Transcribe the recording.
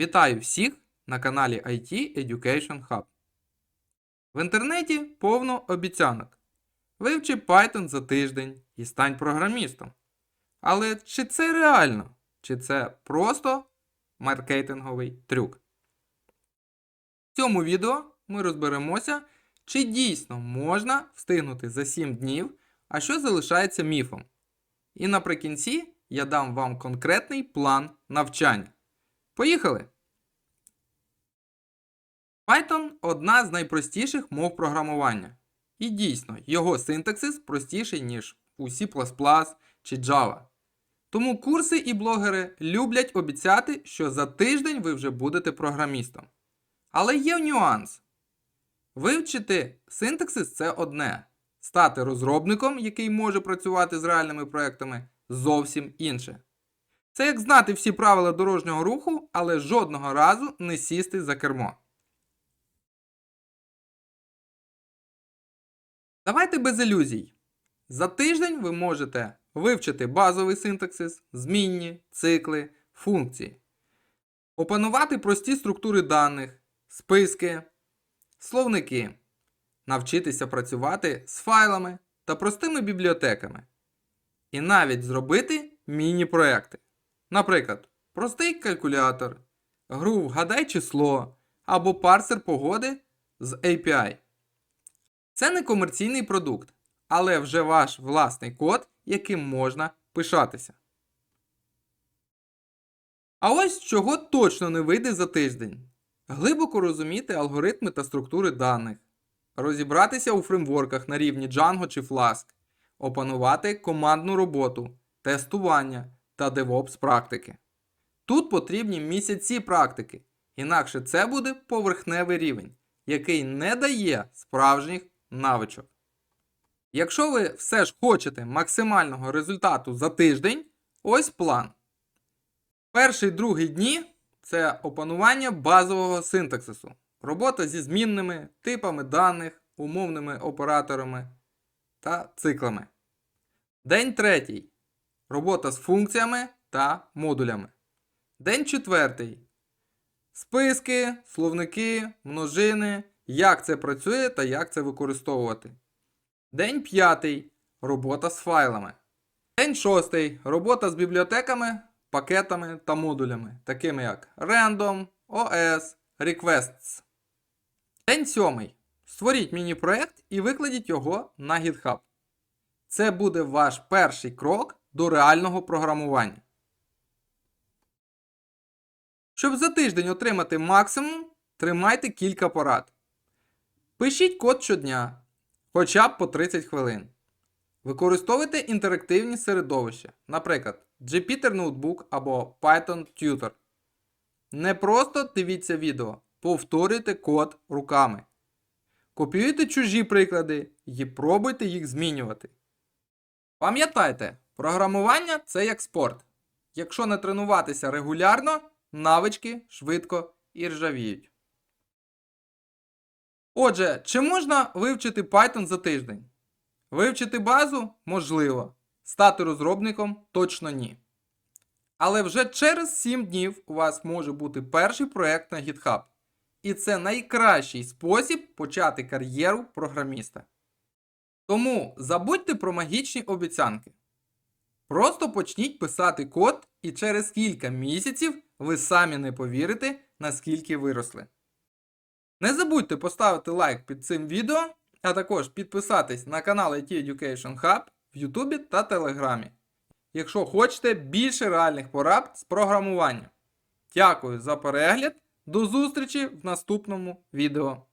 Вітаю всіх на каналі IT Education Hub. В інтернеті повно обіцянок. Вивчи Python за тиждень і стань програмістом. Але чи це реально? Чи це просто маркетинговий трюк? В цьому відео ми розберемося, чи дійсно можна встигнути за 7 днів, а що залишається міфом. І наприкінці я дам вам конкретний план навчання. Поїхали! Python одна з найпростіших мов програмування. І дійсно, його синтаксис простіший, ніж у C чи Java. Тому курси і блогери люблять обіцяти, що за тиждень ви вже будете програмістом. Але є нюанс. Вивчити синтаксис це одне. Стати розробником, який може працювати з реальними проектами, зовсім інше. Це як знати всі правила дорожнього руху, але жодного разу не сісти за кермо. Давайте без ілюзій. За тиждень ви можете вивчити базовий синтаксис, змінні, цикли, функції, опанувати прості структури даних, списки, словники, навчитися працювати з файлами та простими бібліотеками. І навіть зробити міні-проекти. Наприклад, простий калькулятор, гру Вгадай число або парсер погоди з API. Це не комерційний продукт, але вже ваш власний код, яким можна пишатися. А ось чого точно не вийде за тиждень: глибоко розуміти алгоритми та структури даних, розібратися у фреймворках на рівні Django чи Flask, опанувати командну роботу, тестування та DevOps практики. Тут потрібні місяці практики, інакше це буде поверхневий рівень, який не дає справжніх навичок. Якщо ви все ж хочете максимального результату за тиждень, ось план. Перший другий дні це опанування базового синтаксису, робота зі змінними типами даних, умовними операторами та циклами. День третій. Робота з функціями та модулями. День четвертий. Списки, словники, множини, як це працює та як це використовувати. День п'ятий. Робота з файлами. День шостий. Робота з бібліотеками, пакетами та модулями, такими як Random, OS, Requests. День сьомий. Створіть міні-проект і викладіть його на GitHub. Це буде ваш перший крок до реального програмування. Щоб за тиждень отримати максимум, тримайте кілька порад. Пишіть код щодня, хоча б по 30 хвилин. Використовуйте інтерактивні середовища, наприклад, Jupyter Notebook або Python Tutor. Не просто дивіться відео, повторюйте код руками. Копіюйте чужі приклади і пробуйте їх змінювати. Пам'ятайте, програмування це як спорт. Якщо не тренуватися регулярно, навички швидко і ржавіють. Отже, чи можна вивчити Python за тиждень? Вивчити базу можливо. Стати розробником точно ні. Але вже через 7 днів у вас може бути перший проект на GitHub. І це найкращий спосіб почати кар'єру програміста. Тому забудьте про магічні обіцянки. Просто почніть писати код, і через кілька місяців ви самі не повірите, наскільки виросли. Не забудьте поставити лайк під цим відео, а також підписатись на канал IT Education Hub в Ютубі та Телеграмі, якщо хочете більше реальних порад з програмування. Дякую за перегляд! До зустрічі в наступному відео.